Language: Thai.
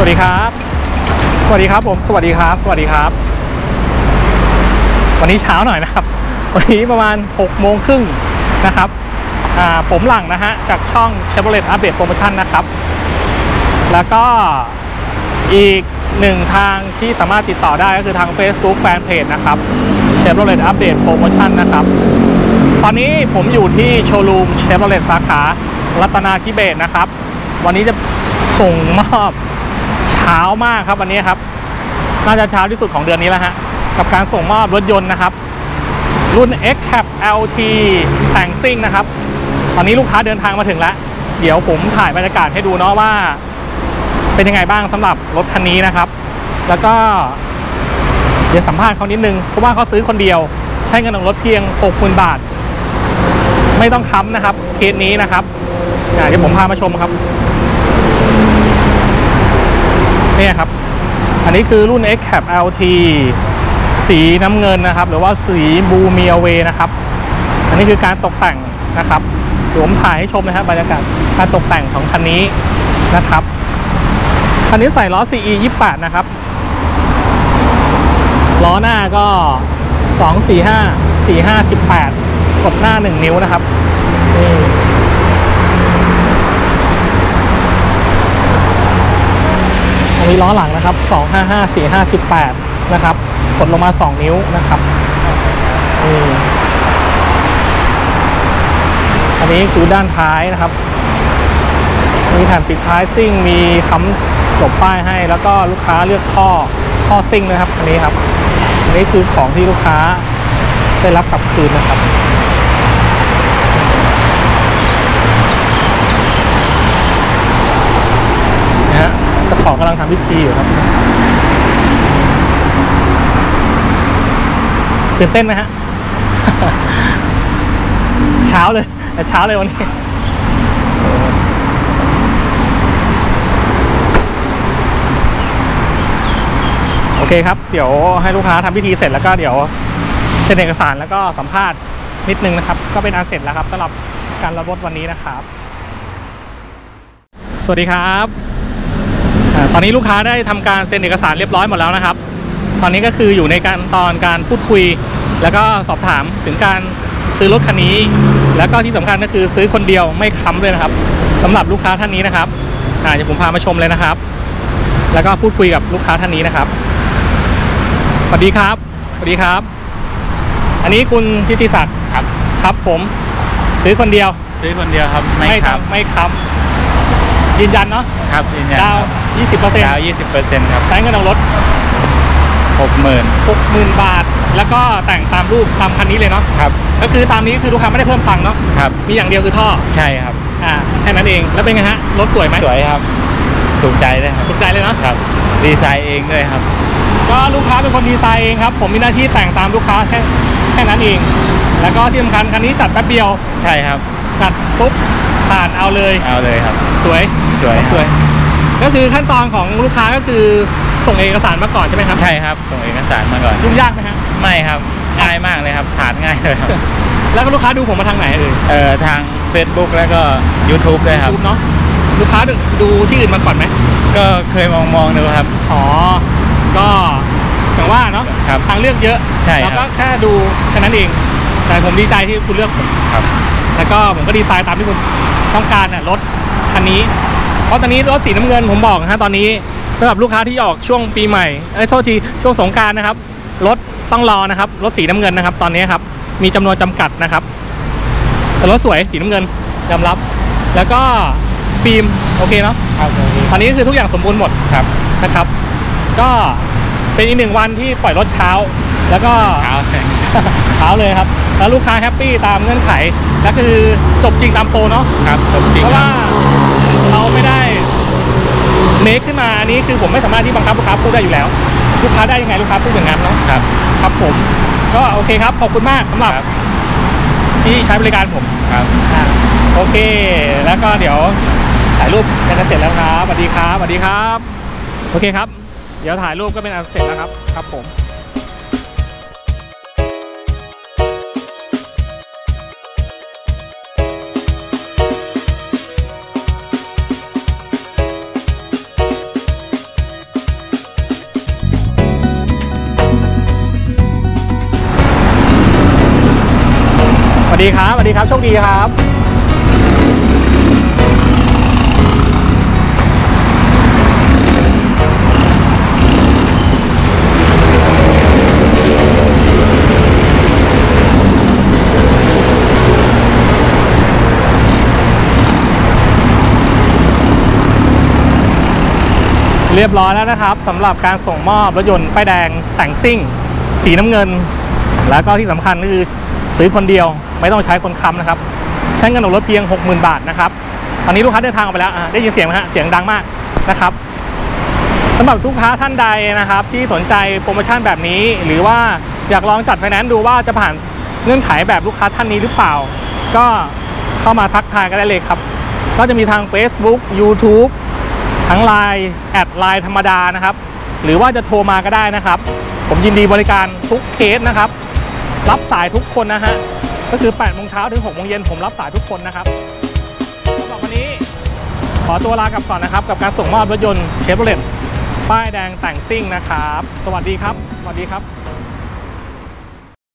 วัสดีครับ สวัสดีครับผม สวัสดีครับ สวัสดีครับ วันนี้เช้าหน่อยนะครับ วันนี้ประมาณ6โมงครึ่งนะครับผมหลังนะฮะ จากช่อง Chevrolet Update Promotion นะครับ แล้วก็อีกหนึ่งทางที่สามารถติดต่อได้ก็คือทาง Facebook Fanpage นะครับ Chevrolet Update Promotion นะครับ ตอนนี้ผมอยู่ที่โชว์รูม Chevrolet สาขา รัตนาธิเบศนะครับ วันนี้จะส่งมอบ ช้ามากครับวันนี้ครับ น่าจะเช้าที่สุดของเดือนนี้แล้วฮะ กับการส่งมอบรถยนต์นะครับ รุ่น X Cap LT แต่งซิ่งนะครับ ตอนนี้ลูกค้าเดินทางมาถึงแล้ว เดี๋ยวผมถ่ายบรรยากาศให้ดูเนาะว่า เป็นยังไงบ้างสำหรับรถคันนี้นะครับ แล้วก็เดี๋ยวสัมภาษณ์เขานิดนึง เพราะว่าเขาซื้อคนเดียว ใช้เงินของรถเพียง 60,000 บาท ไม่ต้องค้ำนะครับ เคสนี้นะครับเดี๋ยวผมพามาชมครับ เนี่ยครับ อันนี้คือรุ่น X Cap LT สีน้ำเงินนะครับ หรือว่าสีบูมีเวนะครับ อันนี้คือการตกแต่งนะครับเดี๋ยวผมถ่ายให้ชมนะครับบรรยากาศการตกแต่งของคันนี้นะครับ คันนี้ใส่ล้อ CE 28นะครับ ล้อหน้าก็ 2 4 5 4 5 18กดหน้า 1 นิ้วนะครับนี่ นี้ล้อหลังนะครับ 2 5 5 458 นะครับกดลงมา 2 นิ้วนะครับนี่อันนี้คือด้านท้ายนะครับ มีแผ่นปิดท้ายซิ่ง มีค้ำหลบป้ายให้ แล้วก็ลูกค้าเลือกท่อท่อซิ่งนะครับ อันนี้ครับ อันนี้คือของที่ลูกค้าได้รับกลับคืนนะครับ นะฮะเจ้าของ กำลังทำพิธีอยู่ครับตื่นเต้นไหมฮะ เช้าเลยแต่เช้าเลยวันนี้โอเคครับ เดี๋ยวให้ลูกค้าทำพิธีเสร็จแล้วก็เดี๋ยวเซ็นเอกสารแล้วก็สัมภาษณ์นิดนึงนะครับ ก็เป็นอันเสร็จแล้วครับสำหรับการรับรถวันนี้นะครับ สวัสดีครับ ตอนนี้ลูกค้าได้ทำการเซ็นเอกสารเรียบร้อยหมดแล้วนะครับ ตอนนี้ก็คืออยู่ในการตอนการพูดคุย แล้วก็สอบถามถึงการซื้อรถคันนี้ แล้วก็ที่สำคัญก็คือซื้อคนเดียวไม่ค้ำเลยนะครับสำหรับลูกค้าท่านนี้นะครับอ่าเดี๋ยวผมพามาชมเลยนะครับ แล้วก็พูดคุยกับลูกค้าท่านนี้นะครับสวัสดีครับสวัสดีครับ อันนี้คุณทิติศักดิ์ครับครับผมซื้อคนเดียว ซื้อคนเดียวครับไม่ครับทำไม่ค้ำยืนยันเนาะครับยืนยันดาว 20%ดาวยี่สิบเปอร์เซ็นต์ครับใช้เงินเอารถ หกหมื่น60,000 บาท แล้วก็แต่งตามรูปตามคันนี้เลยเนาะครับก็คือตามนี้คือลูกค้าไม่ได้เพิ่มตังค์เนาะครับ มีอย่างเดียวคือท่อใช่ครับ อ่าแค่นั้นเองแล้วเป็นไงฮะรถสวยไหมสวยครับถูกใจเลยครับถูกใจเลยเนาะครับ ดีไซน์เองด้วยครับ ก็ลูกค้าเป็นคนดีไซน์เองครับ ผมมีหน้าที่แต่งตามลูกค้าแค่แค่นั้นเอง แล้วก็ที่สำคัญคันนี้จัดแป๊บเดียวใช่ครับ จัดปุ๊บผ่านเอาเลยเอาเลยครับ สวย สวย สวย ก็คือขั้นตอนของลูกค้าก็คือส่งเอกสารมาก่อนใช่ไหมครับใช่ครับ ส่งเอกสารมาก่อนยุ่งยากไหมฮะไม่ครับง่ายมากเลยครับผ่านง่ายเลยครับแล้วก็ลูกค้าดูผมมาทางไหนเอ่ยเอ่อทาง Facebook แล้วก็ YouTube ด้วยครับดูเนาะลูกค้าดูดูที่อื่นมาก่อนไหมก็เคยมองมองดูครับ อ๋อ ก็อย่างว่าเนาะครับทางเลือกเยอะใช่ครับเราก็แค่ดูแค่นั้นเอง แต่ผมดีใจที่คุณเลือกผมครับ แล้วก็ผมก็ดีไซน์ตามที่คุณต้องการน่ะรถคันนี้ เพราะตอนนี้รถสีน้ำเงินผมบอกนะฮะตอนนี้สำหรับลูกค้าที่ออกช่วงปีใหม่เอ้ยโทษทีช่วงสงกรารนะครับรถต้องรอนะครับรถสีน้ำเงินนะครับ ตอนนี้ครับมีจำนวนจำกัดนะครับแต่รถสวยสีน้ำเงินยอมรับ แล้วก็ฟิล์มโอเคเนาะครับโอเคตอนนี้คือทุกอย่างสมบูรณ์หมดครับนะครับ ก็เป็นอีกหนึ่งวันที่ปล่อยรถเช้า แล้วก็เช้าเช้าเลยครับ แล้วลูกค้าแฮปปี้ตามเงื่อนไข แล้วก็คือจบจริงตามโปรเนาะครับจบจริงเพราะครัว่าบเราไม่ได้ เมคขึ้นมาอันนี้คือผมไม่สามารถที่บังคับลูกค้าพูดได้อยู่แล้ว ลูกค้าได้ยังไงลูกค้าพูดอย่างนั้นเนาะครับครับผม ก็โอเคครับขอบคุณมากสำหรับครับที่ใช้บริการผมครับอ่าโอเค แล้วก็เดี๋ยวถ่ายรูปกันเสร็จแล้วครับสวัสดีครับสวัสดีครับ โอเคครับ เดี๋ยวถ่ายรูปก็เป็นอันเสร็จแล้วครับ ครับผม วัสดีครับสวัสดีครับโชคดีครับเรียบร้อยแล้วนะครับสำหรับการส่งมอบรถยนต์ป้ายแดงแต่งซิ่ง สีน้ำเงิน แล้วก็ที่สำคัญก็คือ ซื้อคนเดียวไม่ต้องใช้คนค้ำนะครับใช้เงินออกรถเพียง 60,000 บาทนะครับตอนนี้ลูกค้าเดินทางออกไปแล้วได้ยินเสียงไหมฮะเสียงดังมากนะครับสำหรับลูกค้าท่านใดนะครับ ที่สนใจโปรโมชั่นแบบนี้ หรือว่าอยากลองจัดไฟแนนซ์ดูว่าจะผ่านเงื่อนไขแบบลูกค้าท่านนี้หรือเปล่า ก็เข้ามาทักทายกันได้เลยครับ ก็จะมีทาง Facebook YouTube ทั้ง Line แอดไลน์ธรรมดานะครับ หรือว่าจะโทรมาก็ได้นะครับ ผมยินดีบริการทุกเคสนะครับ รับสายทุกคนนะฮะ ก็คือ8โมงเช้าถึง6โมงเย็นผมรับสายทุกคนนะครับสำหรับวันนี้ ขอตัวลากลับก่อนนะครับ กับการส่งมอบรถยนต์เชฟโรเลตป้ายแดงแต่งซิ่งนะครับ สวัสดีครับ สวัสดีครับ